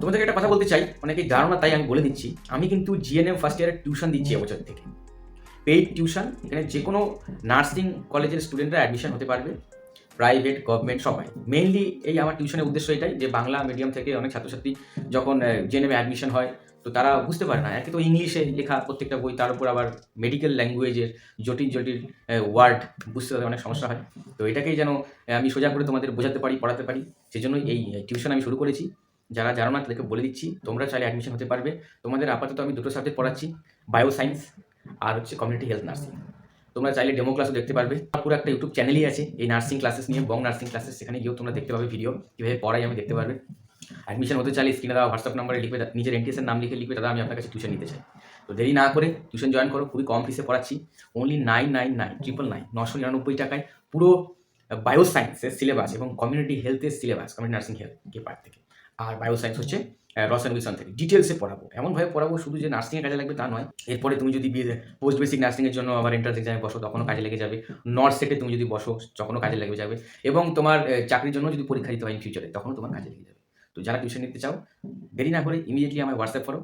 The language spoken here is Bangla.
তোমাদেরকে একটা কথা বলতে চাই। অনেকেই না, তাই আমি বলে দিচ্ছি। আমি কিন্তু জিএনএম ফার্স্ট ইয়ারের টিউশন দিচ্ছি এবছর থেকে। পেইড টিউশন এখানে যে কোনো নার্সিং কলেজের স্টুডেন্টরা অ্যাডমিশন হতে পারবে। প্রাইভেট গভর্নমেন্ট সবাই। মেইনলি এই আমার টিউশনের উদ্দেশ্য এটাই যে বাংলা মিডিয়াম থেকে অনেক ছাত্রছাত্রী যখন জেনেমে অ্যাডমিশন হয়, তো তারা বুঝতে পারে না। একে তো ইংলিশে লেখা প্রত্যেকটা বই, তার উপর আবার মেডিকেল ল্যাঙ্গুয়েজের জটিল জটিল ওয়ার্ড বুঝতে তাদের অনেক সমস্যা হয়। তো এটাকেই যেন আমি সোজা করে তোমাদের বোঝাতে পারি, পড়াতে পারি। সেজন্যই এই টিউশন আমি শুরু করেছি। যারা জানো না তাদেরকে বলে দিচ্ছি, তোমরা চাইলে অ্যাডমিশন হতে পারবে। তোমাদের আপাতত আমি দুটো সাবজেক্ট পড়াচ্ছি বায়ো সায়েন্স আর হচ্ছে কমিউনিটি হেলথ নার্সিং তোমরা চাইলে ডেমো ক্লাসও দেখতে পারবে। পুরো একটা ইউটিউব চ্যানেলই আছে, এই নার্সিং ক্লাসেস নিয়ে বং নার্সিং ক্লাসেস সেখানে গিয়েও তোমরা দেখতে পাবে ভিডিও কীভাবে পড়াই আমি দেখতে পারবে। অ্যাডমিশন হতে চাইলে স্ক্রিনে দেওয়া হোয়াটসঅ্যাপ নাম্বারে লিখবে, নিজের এনটিএসের নাম লিখে লিখবে দাদা আমি আপনার কাছে টিউশন নিতে চাই। তো দেরি না করে টিউশন জয়েন করো, খুবই কম ফিসে পড়াচ্ছি। Only nine nine nine triple nine নশো নিরানব্বই টাকায় পুরো বায়ো সায়েন্সের সিলেবাস এবং কমিউনিটি হেলথের সিলেবাস কমিউনিটি নার্সিং হেলথ কে পার্ট থেকে। আর বায়ো সায়েন্স হচ্ছে রসায়ন বিজ্ঞান থেকে। ডিটেলসে পড়াবো। এমনভাবে পড়াবো, শুধু যে নার্সিংয়ে কাজে লাগবে তা নয়, এরপরে তুমি যদি বিয়ে পোস্ট বেসিক নার্সিংয়ের জন্য আবার এন্ট্রান্স এক্সামে বসো, তখনও কাজে লেগে যাবে। নর্থ সেটে তুমি যদি বসো, তখনও কাজে লেগে যাবে। এবং তোমার চাকরির জন্য যদি পরীক্ষা দিতে হয় ইন ফিউচারে তখনও তোমার কাজে লেগে যাবে। তো যারা টিউশন নিতে চাও, দেরি না করে ইমিডিয়েটলি আমার হোয়াটসঅ্যাপ করো।